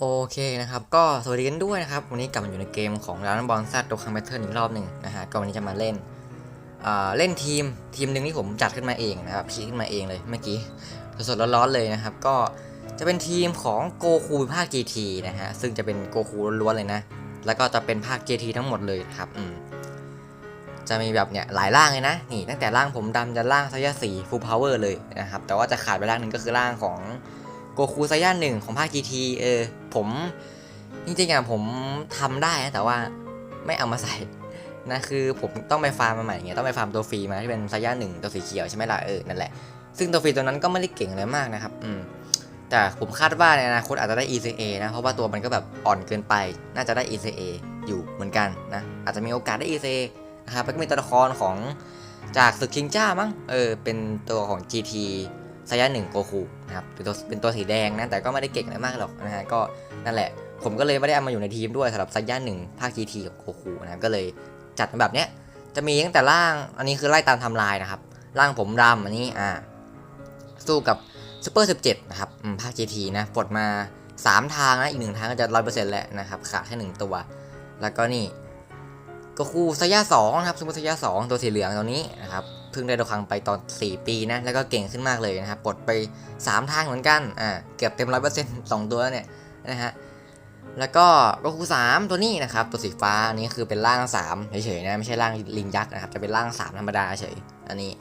โอเคนะครับ ก็สวัสดีกันด้วยนะครับ วันนี้กลับมาอยู่ในเกมของร้านบอลซัดโดคังแบทเทิลอีกรอบหนึ่งนะฮะก็วันนี้จะมาเล่นอ่าเล่นทีมทีมหนึ่งที่ผมจัดขึ้นมาเองนะครับคิดขึ้นมาเองเลยเมื่อกี้สดๆร้อนๆเลยนะครับ ก็จะเป็นทีมของโกคูภาค GT นะฮะซึ่งจะเป็นโกคูล้วนๆเลยนะ แล้วก็จะเป็นภาค GT ทั้งหมดเลยครับอืมจะมีแบบเนี่ยหลายร่างเลยนะนี่ตั้งแต่ร่างผมดำจะร่างไซยาสีฟูลพาวเวอร์เลยนะครับแต่ว่าจะขาดไปร่างหนึ่งก็คือร่างของ โกคูไซย่าหนึ่งของภาค GT เออ ผมจริงๆอะผมทำได้นะแต่ว่าไม่เอามาใส่นะคือผมต้องไปฟาร์มมาใหม่เงี้ยต้องไปฟาร์มตัวฟรีมาที่เป็นไซย่าหนึ่งตัวสีเขียวใช่ไหมล่ะเออนั่นแหละซึ่งตัวฟรีตัวนั้นก็ไม่ได้เก่งอะไรมากนะครับอืมแต่ผมคาดว่าในอนาคตอาจจะได้ ECA นะ เพราะว่าตัวมันก็แบบอ่อนเกินไป น่าจะได้ ECA อยู่เหมือนกันนะ อาจจะมีโอกาสได้ ECA นะครับแล้วก็มีตัวละครของจากศึกคิงจ้ามั้งเออเป็นตัวของ GT ไซยาหนึ่งโกคูนะครับเป็นตัวเป็นตัวสีแดงนะแต่ก็ไม่ได้เก่งอะไรมากหรอกนะฮะก็นั่นแหละ ผมก็เลยไม่ได้เอามาอยู่ในทีมด้วยสำหรับไซยาหนึ่งภาค GT ของโกคูนะครับก็เลยจัดมาแบบเนี้ยจะมีตั้งแต่ล่างอันนี้คือไล่ตามทำลายนะครับร่างผมดำอันนี้อ่าสู้กับซูเปอร์17นะครับภาค GT นะปลดมา 3 ทางนะอีกหนึ่งทางก็จะร้อยเปอร์เซ็นต์แล้วนะครับขาดแค่หนึ่งตัว แล้วก็นี่โกคูไซย่าสองนะครับซูเปอร์ไซย่าสองตัวสีเหลืองตัวนี้นะครับ พิ่งได้ดาวครั้งไปตอน 4 ปีนะ แล้วก็เก่งขึ้นมากเลยนะครับปลดไป 3 ทางเหมือนกัน อ่า เกือบเต็มร้อยเปอร์เซ็นต์สองตัวแล้วเนี่ยนะฮะ แล้วก็โกคูสามตัวนี้นะครับ ตัวสีฟ้าอันนี้คือเป็นร่าง 3 เฉยๆนะ ไม่ใช่ร่างลิงยักษ์นะครับ จะเป็นร่าง 3 ธรรมดาเฉย อันนี้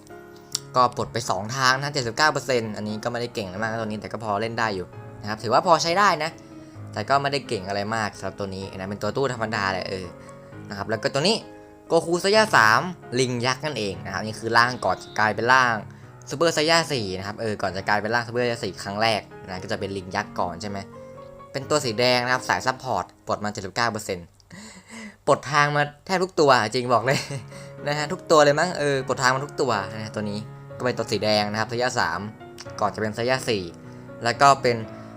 ก็ปลดไป 2 ทางนะ79%อันนี้ก็ไม่ได้เก่งอะไรมากตัวนี้ แต่ก็พอเล่นได้อยู่นะครับ ถือว่าพอใช้ได้นะ แต่ก็ไม่ได้เก่งอะไรมากสำหรับตัวนี้นะ เป็นตัวตู้ธรรมดาเลยเออ นะครับ แล้วก็ตัวนี้ โกคูไซย่าสามลิงยักษ์นั่นเองนะครับนี่คือร่างก่อนจะกลายเป็นร่างซูเปอร์ไซย่าสี่นะครับเออก่อนจะกลายเป็นร่างซูเปอร์ไซย่าสี่ครั้งแรกนะก็จะเป็นลิงยักษ์ก่อนใช่ไหมเป็นตัวสีแดงนะครับสายซัพพอร์ตปลดมา 79%ปลดทางมาแทบทุกตัวจริงบอกเลยนะฮะทุกตัวเลยมั้งเออปลดทางมาทุกตัวนะตัวนี้ก็เป็นตัวสีแดงนะครับไซย่าสามก่อนจะเป็นไซย่าสี่แล้วก็เป็น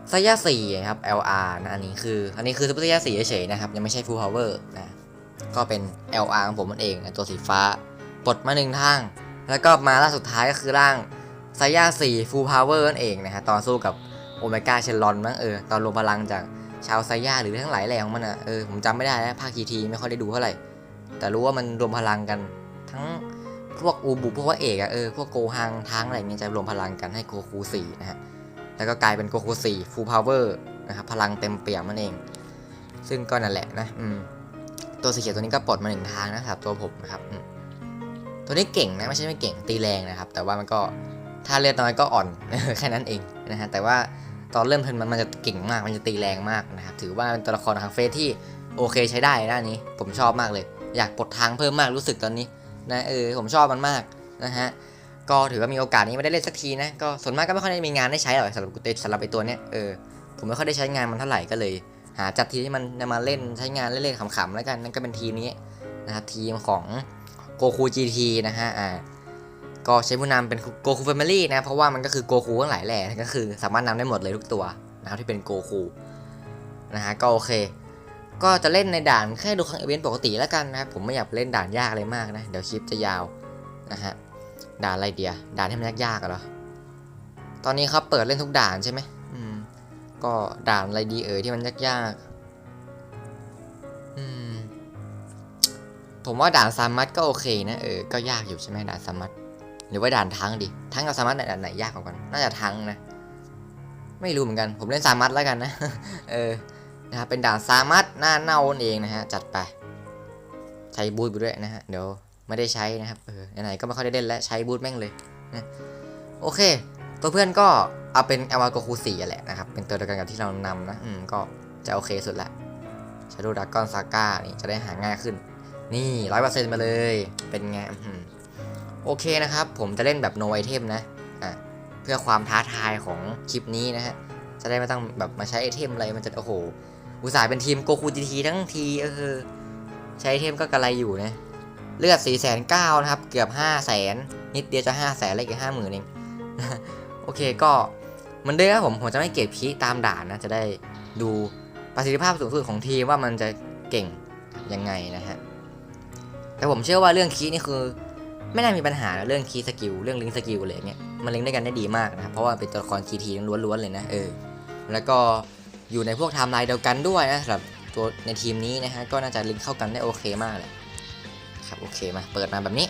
ไซย่าสี่ครับ LR นะอันนี้คืออันนี้คือซูเปอร์ไซย่าสี่เฉยๆนะครับยังไม่ใช่ Full Power นะ ก็เป็น LR ของผมมันเองตัวสีฟ้า ปลดมาหนึ่งทาง แล้วก็มาล่าสุดท้ายก็คือร่างไซย่าสี่ Full Power นั่นเองนะฮะตอนสู้กับโอเมก้าเชลลอนมั้งเออตอนรวมพลังจากชาวไซย่าหรือทั้งหลายแหล่ของมันอะเออผมจำไม่ได้นะภาคทีทีไม่ค่อยได้ดูเท่าไหร่ แต่รู้ว่ามันรวมพลังกันทั้งพวกอูบุพวกพระเอกอะเออพวกโกฮังทั้งอะไรเงี้ยจะรวมพลังกันให้โกคูสี่นะฮะแล้วก็กลายเป็นโกคูสี่ฟูลพาวเวอร์นะครับพลังเต็มเปี่ยมนั่นเอง ซึ่งก็นั่นแหละนะอืม ตัวสีเขียวตัวนี้ก็ปลดมาหนึ่งทางนะครับตัวผมนะครับตัวนี้เก่งนะไม่ใช่ไม่เก่งตีแรงนะครับ แต่ว่ามันก็ถ้าเลือดน้อยก็อ่อนแค่นั้นเองนะฮะแต่ว่าตอนเริ่มเทินมันมันจะเก่งมากมันจะตีแรงมากนะครับถือว่าเป็นตัวละครทางเฟซที่โอเคใช้ได้นะนนี้ ผมชอบมากเลย อยากปลดทางเพิ่มมากรู้สึกตอนนี้นะเออผมชอบมันมากนะฮะก็ถือว่ามีโอกาสนี้ไม่ได้เล่นสักทีนะก็ส่วนมากก็ไม่ค่อยได้มีงานได้ใช้หรอกสำหรับกูเตสำหรับไอตัวเนี้ยเออผมไม่ค่อยได้ใช้งานมันเท่าไหร่ก็เลย หาจัดทีมที่มันมาเล่นใช้งานเล่นๆขำๆแล้วกันนั่นก็เป็นทีมนี้นะครับทีมของโกคู GT นะฮะอ่าก็ใช้ผู้นำเป็นโกคูแฟมิลี่นะเพราะว่ามันก็คือโกคูทั้งหลายแหล่ก็คือ สามารถนำได้หมดเลยทุกตัวนะครับที่เป็นโกคูนะฮะก็โอเค ก็จะเล่นในด่านแค่ดูครั้งอีเวนต์ปกติแล้วกันนะครับผมไม่อยากเล่นด่านยากอะไรมากนะ เดี๋ยวคลิปจะยาวนะฮะด่านอะไรเดียด่านที่มันยากๆเหรอตอนนี้เขาเปิดเล่นทุกด่านใช่ไหม ก็ด่านอะไรดีเอ่ยที่มันยากๆอืมผมว่าด่านซามัตก็โอเคนะเออ ก็ยากอยู่ใช่ไหมด่านซามัตหรือว่าด่านทั้งดิทั้งกับซามัตด่านไหนยากกว่ากัน น่าจะทั้งนะ ไม่รู้เหมือนกัน ผมเล่นซามัตแล้วกันนะ เออ นะครับ เป็นด่านซามัตหน้าเน่านั่นเองนะฮะ จัดไป ใช้บูทไปด้วยนะฮะ เดี๋ยวไม่ได้ใช้นะครับ เออ ไหนๆก็ไม่ค่อยได้เล่นแล้ว ใช้บูทแม่งเลยนะ โอเค ตัวเพื่อนก็เอาเป็นเอวาโกคูสี่แหละนะครับ เป็นตัวเดียวกันกับที่เรานำนะอืมก็จะโอเคสุดละชาโดดากอนซาก้านี่จะได้หาง่ายขึ้น นี่ร้อยเปอร์เซ็นต์มาเลย เป็นไงโอเคนะครับ ผมจะเล่นแบบ no item นะอะเพื่อความท้าทายของคลิปนี้นะฮะ จะได้ไม่ต้องแบบมาใช้ไอเทมอะไรมันจะโอ้โห อุตส่าห์เป็นทีมโกคูจีทีทั้งทีเออใช้ไอเทมก็กระไรอยู่นะเลือด4 9 0 0 0นเก้านะครับ เกือบ5 0 0 0 0 0นิดเดียวจะ5 0 0 0 0 0แล้วอีกห้าหมื่นเอง โอเคก็เหมือนเดิมครับผมผมจะไม่เก็บพีตามด่านนะจะได้ดูประสิทธิภาพสูงสุดของทีมว่ามันจะเก่งยังไงนะฮะแต่ผมเชื่อว่าเรื่องคีย์นี่คือ ไม่น่ามีปัญหาเรื่องคีย์สกิลเรื่องลิงสกิลอะไรเงี้ยมันลิงก์ด้วยกันได้ดีมากนะครับเพราะว่าเป็นตัวละครทีทีล้วนๆเลยนะเออแล้วก็อยู่ในพวกไทม์ไลน์เดียวกันด้วยนะสำหรับตัวในทีมนี้นะฮะก็น่าจะลิงเข้ากันได้โอเคมากเลยครับโอเคมาเปิดมาแบบนี้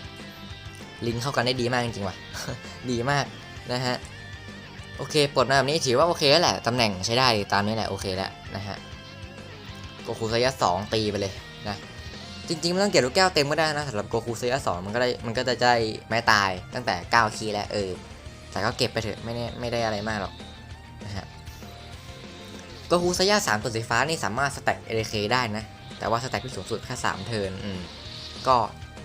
ลิงเข้ากันได้ดีมากจริงๆว่ะดีมากนะฮะ โอเคปลดมาแบบนี้ถือว่าโอเคแล้วแหละตำแหน่งใช้ได้ตามนี้แหละโอเคแล้วนะฮะโกคูไซยะสองตีไปเลยนะจริงๆไม่ต้องเก็บลูกแก้วเต็มก็ได้นะสำหรับโกคูไซยะสองมันก็ได้มันก็จะได้ไม้ตายตั้งแต่ 9 คีย์แล้วเออแต่ก็เก็บไปเถอะไม่ได้ไม่ได้อะไรมากหรอกนะฮะโกคูไซยะสามตัวสีฟ้านี่สามารถสแต็กเอเคได้นะแต่ว่าสแต็กที่สูงสุดแค่สามเทิร์นอืมก็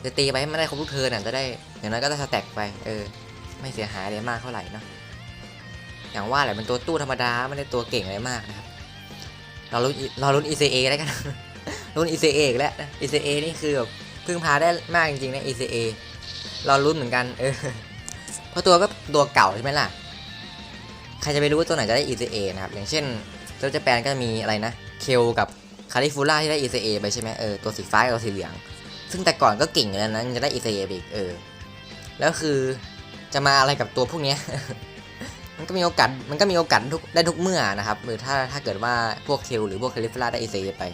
จะตีไปให้มันได้ครบทุกเทิร์นอะจะได้อย่างน้อยก็จะสแต็กไปเออไม่เสียหายอะไรมากเท่าไหร่นะ อย่างว่าแหละเป็นตัวตู้ธรรมดาไม่ได้ตัวเก่งอะไรมากนะครับเราลุ้นเราลุ้น ECA แล้วกันลุ้น ECA อีกแล้ว ECA นี่คือแบบพึ่งพาได้มากจริงๆนะ ECA เราลุ้นเหมือนกันเออเพราะตัวก็ตัวเก่าใช่ไหมล่ะใครจะไปรู้ว่าตัวไหนจะได้ ECA นะครับอย่างเช่นตัวเจแปนก็มีอะไรนะเคลกับคาริฟูล่าที่ได้ ECA ไปใช่ไหมเออตัวสีฟ้ากับตัวสีเหลือง ซึ่งแต่ก่อนก็เก่งอยู่แล้วนะยังจะได้ ECA ไปอีกเออแล้วคือจะมาอะไรกับตัวพวกเนี้ย มันก็มีโอกาสมันก็มีโอกาสทุกได้ทุกเมื่อนะครับหรือถ้าถ้าเกิดว่าพวกเคลหรือพวกคาลิฟลาได้ ECA ไป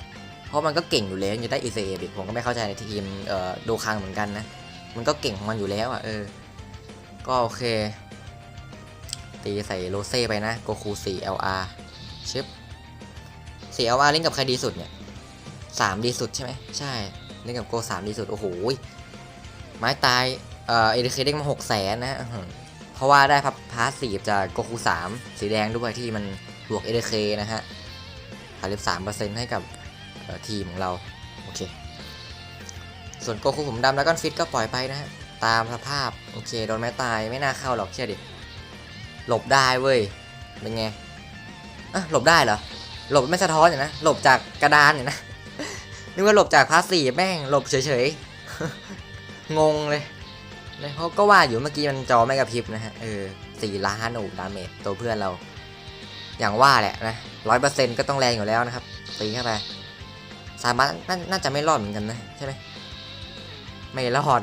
เพราะมันก็เก่งอยู่แล้วยังจะได้ ECA อีกผมก็ไม่เข้าใจในทีมเอ่อโดคังเหมือนกันนะมันก็เก่งของมันอยู่แล้วอะเออก็โอเค ตีใส่โรเซ่ไปนะโกคู4 LR ชิป4 LR เล่นกับใครดีสุดเนี่ย3ดีสุดใช่ไหมใช่เล่นกับโก3ดีสุดโอ้โหไม้ตายเอ่อเอเดเคเด้งมา6แสนนะ เพราะว่าได้พับพาสซีฟจากโกคู3สีแดงด้วยที่มันบวกเอเดเคนะฮะ33%ให้กับทีมของเรา โอเค ส่วนโกคูผมดำแล้วก็ฟิตก็ปล่อยไปนะฮะ ตามสภาพ โอเค โดนไม้ตายไม่น่าเข้าหรอกเชื่อดิ หลบได้เว้ย เป็นไงอะหลบได้เหรอ หลบไม่สะท้อนอย่างนะ หลบจากกระดานอย่างนะ นึกว่าหลบจากพาสซีฟแม่ง หลบเฉยๆ งงเลย นะเขาก็ว่าอยู่เมื่อกี้มันจอไม่กระพริบนะฮะ เออสี่ล้านโอ้ดาเมจตัวเพื่อนเรา อย่างว่าแหละนะร้อยเปอร์เซ็นต์ก็ต้องแรงอยู่แล้วนะครับตีเข้าไปสามารถนน่าจะไม่รอดเหมือนกันนะ ใช่ไหมไม่รอด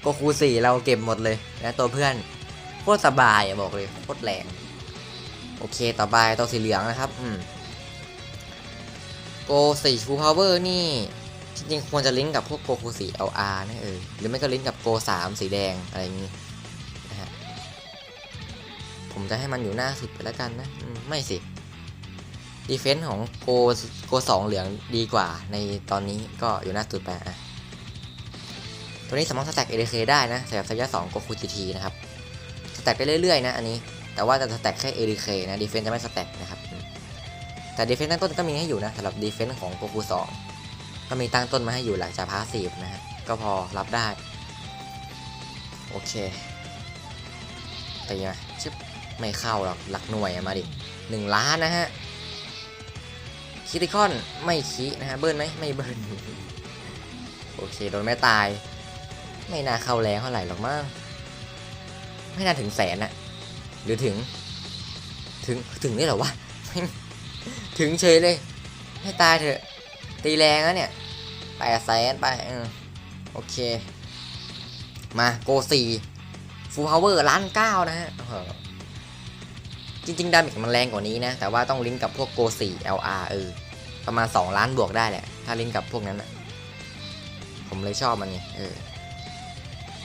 โกคูสี่เราเก็บหมดเลยนะตัวเพื่อนโคตรสบายอะบอกเลยโคตรแรงโอเคต่อไปตัวสีเหลืองนะครับ อืมโกสี่ฟูพาวเวอร์นี่ จริงควรจะลิงก์กับพวกโกคูสี LR นะเออหรือไม่ก็ลิงก์กับโกสามสีแดงอะไรอย่างนี้นะฮะผมจะให้มันอยู่หน้าสุดไปแล้วกันนะไม่สิดีเฟนส์ของโกโกสองเหลืองดีกว่าในตอนนี้ก็อยู่หน้าสุดไปอะตัวนี้สามารถสแต็ก ADK ได้นะสำหรับสายสองโกคูจีทีนะครับสแต็กได้เรื่อยๆนะอันนี้แต่ว่าจะสแต็กแค่ ADK นะดีเฟนส์จะไม่สแต็กนะครับแต่ดีเฟนส์ตั้งต้นก็มีให้อยู่นะสำหรับดีเฟนส์ของโกคูสอง ก็มีตั้งต้นมาให้อยู่หลังจากพาสซีฟนะฮะ ก็พอรับได้ โอเคตีมาชึบไม่เข้าหรอก หลักหน่วยมาดิหนึ่งล้านนะฮะ คิติคอนไม่คินะฮะ เบิร์นไหมไม่เบิร์นโอเค โดนไม่ตาย ไม่น่าเข้าแรงเท่าไหร่หรอกมั้งไม่น่าถึงแสนอะหรือถึง ถึง ถึงได้หรอวะ ถึงเฉยเลย ให้ตายเถอะ ตีแรงแล้วเนี่ยแปดแสนไปเออโอเค มาโกสี่ฟูลพาวเวอร์ล้านเก้านะฮะจริงๆดาเมจมันแรงกว่านี้นะ แต่ว่าต้องลิงก์กับพวกโกสี่ LR เออประมาณ 2 ล้านบวกได้แหละ ถ้าลิงก์กับพวกนั้นนะผมเลยชอบมันไงเออ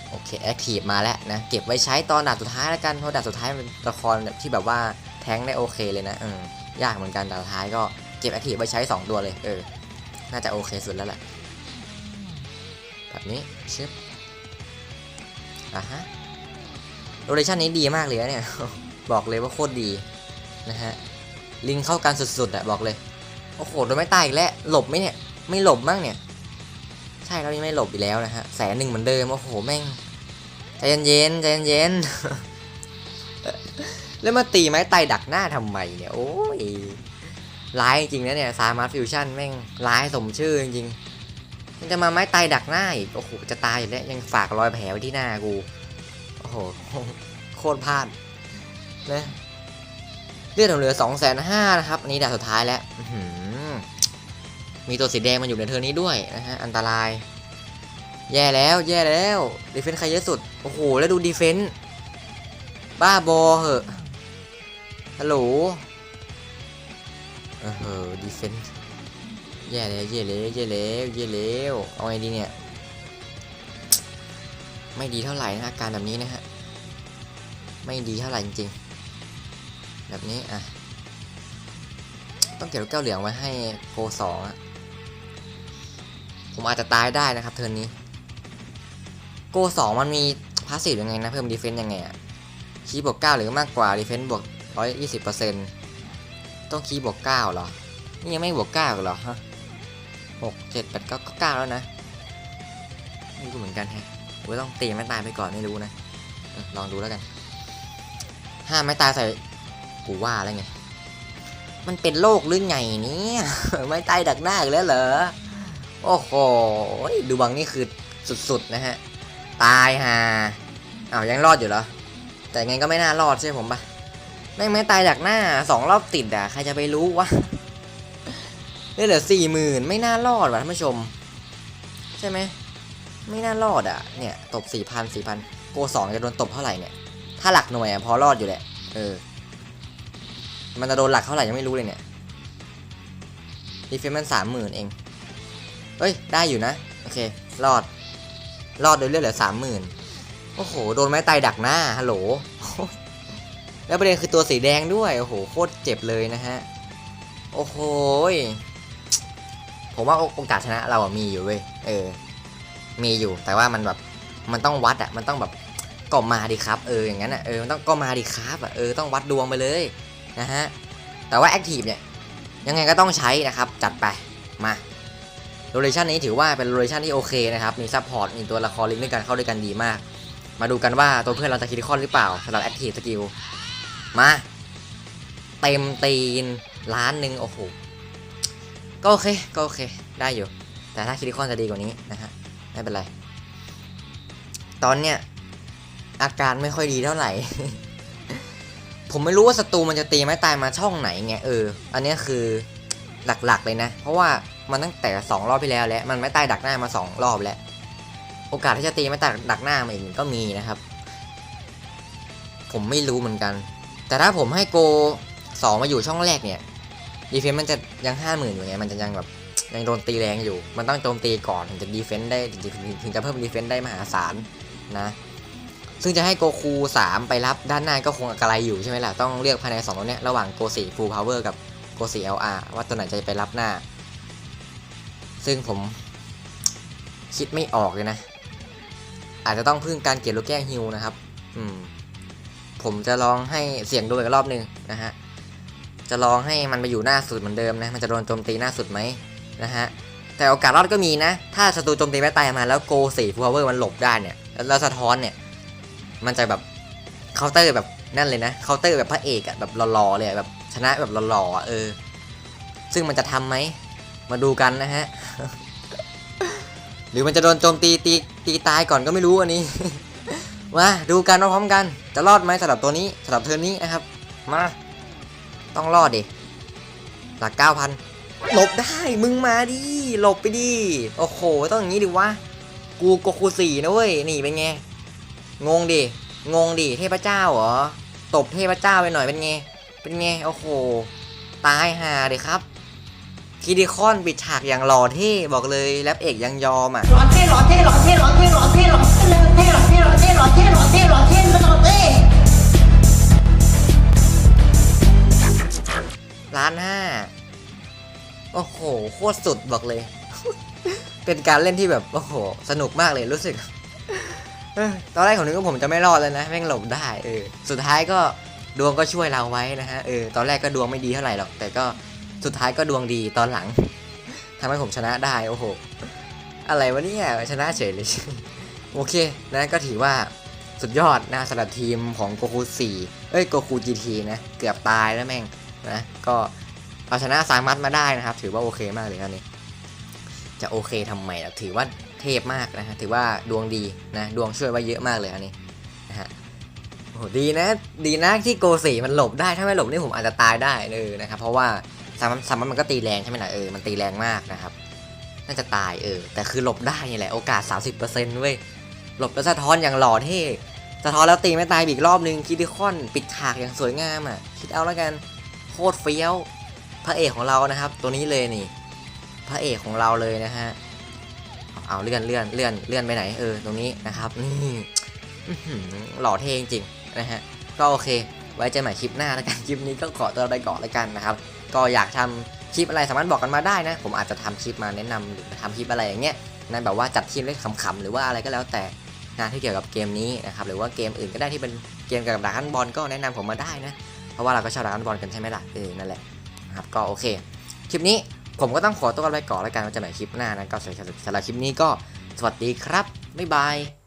โอเคแอคทีฟมาแล้วนะ เก็บไว้ใช้ตอนด่านสุดท้ายแล้วกันเพราะด่านสุดท้ายเป็นละครที่แบบว่าแทงได้โอเคเลยนะเออยากเหมือนกันด่านสุดท้ายก็เก็บแอคทีฟไว้ใช้ 2 ตัวเลยเออ น่าจะโอเคสุดแล้วแหละ แบบนี้ชึบอะฮะโรเดชันนี้ดีมากเลยเนี่ย บอกเลยว่าโคตรดีนะฮะ ลิงเข้ากันสุดๆอะบอกเลย โอ้โหโดนไม่ตายอีกแล้ว หลบไหมเนี่ย ไม่หลบมั้งเนี่ย ใช่เรานี่ไม่หลบอีกแล้วนะฮะ แสนหนึ่งเหมือนเดิม โอ้โห แม่ง ใจเย็นๆใจเย็นๆแล้วมาตีไม้ไตดักหน้าทำไมเนี่ย โอ้ย ร้ายจริงๆนะเนี่ยซามาร์ฟิวชั่นแม่งร้ายสมชื่อจริงๆมันจะมาไม้ตายดักหน้าอีกโอ้โหจะตายอยู่แล้วยังฝากรอยแผลไว้ที่หน้ากูโอ้โหโคตรพลาดนะเลือดเหลือสองแสนห้านะครับอันนี้ด่านสุดท้ายแล้วมีตัวสีแดงมันอยู่ในเทอร์นี้ด้วยนะฮะอันตราย แย่แล้วแย่แล้วดีเฟนส์ใครเยอะสุดโอ้โหแล้วดูดีเฟนส์บ้าบอเหอะฮัลโหล ออเออดีเฟนส์แย่แล้วแย่แล้วแย่แล้วแย่แล้วเอาไงดีเนี่ย ไม่ดีเท่าไหร่นะอาการแบบนี้นะฮะ ไม่ดีเท่าไหร่จริงๆ แบบนี้อะ ต้องเก็บลูกแก้วเหลืองไว้ให้โกสองอะผมอาจจะตายได้นะครับ เทิร์นนี้ โกสองมันมีพาสซีฟยังไงนะ เพิ่มดีเฟนต์ยังไงอะคีบวกเก้าหรือมากกว่าดีเฟนต์บวกร้อยยี่สิบเปอร์เซ็นต์ ต้องคีย์บวกเก้าเหรอ นี่ยังไม่บวกเก้าเหรอฮะหกเจ็ดแปดเก้าก็เก้าแล้วนะ ไม่รู้เหมือนกันแฮะหรือว่าต้องตีไม่ตายไปก่อนไม่รู้นะลองดูแล้วกันห้าไม่ตายใส่กูว่าแล้วไง มันเป็นโรคหรือไงเนี่ยไม่ตายดักหน้าอีกแล้วเหรอ โอ้โห ดูบังนี่คือสุดๆนะฮะ ตายฮะอ้าวยังรอดอยู่เหรอ แต่ไงก็ไม่น่ารอดใช่ผมปะ แม่งไม่ตายดักหน้าสองรอบติดอะใครจะไปรู้วะได้เหลือสี่หมื่นไม่น่ารอดว่ะท่านผู้ชม ใช่ไหมไม่น่ารอดอะเนี่ยตบสี่พันสี่พันโกสองจะโดนตบเท่าไหร่เนี่ย ถ้าหลักหน่วยอะพอรอดอยู่แหละเออ มันจะโดนหลักเท่าไหร่ยังไม่รู้เลยเนี่ยดีเฟนมันสามหมื่นเองเอ้ยได้อยู่นะโอเครอดรอดโดยเลือดเหลือสามหมื่นโอ้โหโดนไม้ตายดักหน้าฮัลโหล แล้วประเด็นคือตัวสีแดงด้วย โอ้โห โคตรเจ็บเลยนะฮะ โอ้โหผมว่าโอกาสชนะเราอะมีอยู่เว้ย เออ มีอยู่ แต่ว่ามันแบบ มันต้องวัดอะมันต้องแบบก็มาดิครับ เออ อย่างนั้นอะเออ มันต้องก็มาดิครับอะเออ ต้องวัดดวงไปเลยนะฮะ แต่ว่าแอคทีฟเนี่ย ยังไงก็ต้องใช้นะครับ จัดไป มาโรเลชันนี้ถือว่าเป็นโรเลชันที่โอเคนะครับ มีซัพพอร์ต มีตัวละครลิงก์ด้วยกันเข้าด้วยกันดีมาก มาดูกันว่าตัวเพื่อนเราจะคิดคอหรือเปล่าสำหรับแอคทีฟสกิล มา เต็มตีนล้านหนึ่งโอ้โห ก็โอเค ก็โอเค ได้อยู่ แต่ถ้าคิดคอนจะดีกว่านี้นะฮะ ไม่เป็นไร ตอนเนี้ยอาการไม่ค่อยดีเท่าไหร่ ผมไม่รู้ว่าศัตรูมันจะตีไม้ตายมาช่องไหนไงเออ อันนี้คือหลักๆเลยนะ เพราะว่ามันตั้งแต่สองรอบที่แล้วแล้ว มันไม่ตายดักหน้ามาสองรอบแล้ว โอกาสที่จะตีไม่ตายดักหน้ามาอีกก็มีนะครับ ผมไม่รู้เหมือนกัน แต่ถ้าผมให้โกสองมาอยู่ช่องแรกเนี่ยดีเฟนต์มันจะยังห้าหมื่นอยู่ไงมันจะยังแบบยังโดนตีแรงอยู่ มันต้องโจมตีก่อนถึงจะดีเฟนต์ได้ถึงจะเพิ่มดีเฟนต์ได้มหาศาลนะ ซึ่งจะให้โกคู 3 ไปรับด้านหน้าก็คงกระไรอยู่ใช่ไหมล่ะ ต้องเลือกภายใน2ตัวเนี้ยระหว่างโก4 Full Power กับโก4 LR ว่าตัวไหนจะไปรับหน้า ซึ่งผมคิดไม่ออกเลยนะ อาจจะต้องพึ่งการเก็บลูกแก้วฮิวนะครับ อืม ผมจะลองให้เสี่ยงดูอีกรอบหนึ่งนะฮะ จะลองให้มันไปอยู่หน้าสุดเหมือนเดิมนะ มันจะโดนโจมตีหน้าสุดไหมนะฮะ แต่โอกาสรอดก็มีนะ ถ้าศัตรูโจมตีไม่ตายมาแล้วโก4 Full Power มันหลบได้เนี่ยแล้วสะท้อนเนี่ย มันจะแบบเคาน์เตอร์แบบนั่นเลยนะเคาน์เตอร์แบบพระเอกอะแบบหล่อๆเลยแบบชนะแบบหล่อๆเออ ซึ่งมันจะทำไหม มาดูกันนะฮะ หรือมันจะโดนโจมตีตีตีตายก่อนก็ไม่รู้อันนี้ มาดูกันพร้อมกันจะรอดไหมสำหรับตัวนี้สำหรับเทอร์นนี้นะครับ มา ต้องรอดดิหลักเก้าพันหลบได้มึงมาดิหลบไปดิโอ้โหต้องอย่างนี้ดิวะกูโกคูสี่นะเว้ยนี่เป็นไงงงดิงงดิเทพเจ้าเหรอตบเทพเจ้าไปหน่อยเป็นไงเป็นไงโอ้โหตายห่าเลยครับคิดิคอนปิดฉากอย่างหล่อเท่บอกเลยแรปเอกยังยอมอะหล่อเท่หล่อเท่หล่อเท่หล่อเท่หล่อเท่หล่อเท่ หลอดเท่หลอดเท่หลอดเท่มันหลอดเท่ล้านห้าโอ้โห โคตรสุดบอกเลย เป็นการเล่นที่แบบ โอ้โห สนุกมากเลยรู้สึกตอนแรกผมนึกว่าผมจะไม่รอดเลยนะ แม่งหลบได้เออ สุดท้ายก็ดวงก็ช่วยเราไว้นะฮะ เออ ตอนแรกก็ดวงไม่ดีเท่าไหร่หรอก แต่ก็สุดท้ายก็ดวงดีตอนหลังทำให้ผมชนะได้ โอ้โห อะไรวะเนี่ย ชนะเฉยเลย โอเคนะก็ถือว่าสุดยอดนะสำหรับทีมของโกคู4เอ้ยโกคูจีทีนะ เกือบตายแล้วแม่งนะ ก็เอาชนะสามัดมาได้นะครับ ถือว่าโอเคมากเลยอันนี้จะโอเคทำไมล่ะถือว่าเทพมากนะฮะถือว่าดวงดีนะดวงช่วยไว้เยอะมากเลยอันนี้นะฮะโอ้โหดีนะ ดีนะที่โกสีมันหลบได้ถ้าไม่หลบนี่ผมอาจจะตายได้เลยนะครับเพราะว่าสามสามมันก็ตีแรงใช่ไหมล่ะเออมันตีแรงมากนะครับน่าจะตายเออแต่คือหลบได้นี่แหละโอกาส 30%เว้ย หลบแล้วสะท้อนอย่างหล่อเท่สะท้อนแล้วตีไม่ตายอีกรอบนึงคิดิคอนปิดฉากอย่างสวยงามอะคิดเอาแล้วกันโคตรเฟี้ยวพระเอกของเรานะครับ ตัวนี้เลยนี่ พระเอกของเราเลยนะฮะเอาเลื่อนเลื่อนเลื่อนเลื่อนไปไหนเออตรงนี้นะครับนี่หล่อเท่จริงๆนะฮะก็โอเค ไว้เจอใหม่คลิปหน้าแล้วกันคลิปนี้ก็ขอตัวไปก่อนแล้วกันนะครับ ก็อยากทำคลิปอะไรสามารถบอกกันมาได้นะ ผมอาจจะทำคลิปมาแนะนำหรือทำคลิปอะไรอย่างเงี้ยนะแบบว่าจัดทีมเล่นขำๆหรือว่าอะไรก็แล้วแต่ งานที่เกี่ยวกับเกมนี้นะครับหรือว่าเกมอื่นก็ได้ที่เป็นเกมเกี่ยวกับดาก้อนบอลก็แนะนำผมมาได้นะเพราะว่าเราก็ชอบดาก้อนบอลกันใช่ไหมล่ะเออนั่นแหละนะครับก็โอเคคลิปนี้ผมก็ต้องขอตัวกันไปก่อนแล้วกันว่าจะไหม่คลิปหน้านะก็สวัสำหรับคลิปนี้ก็สวัสดีครับบ๊ายบาย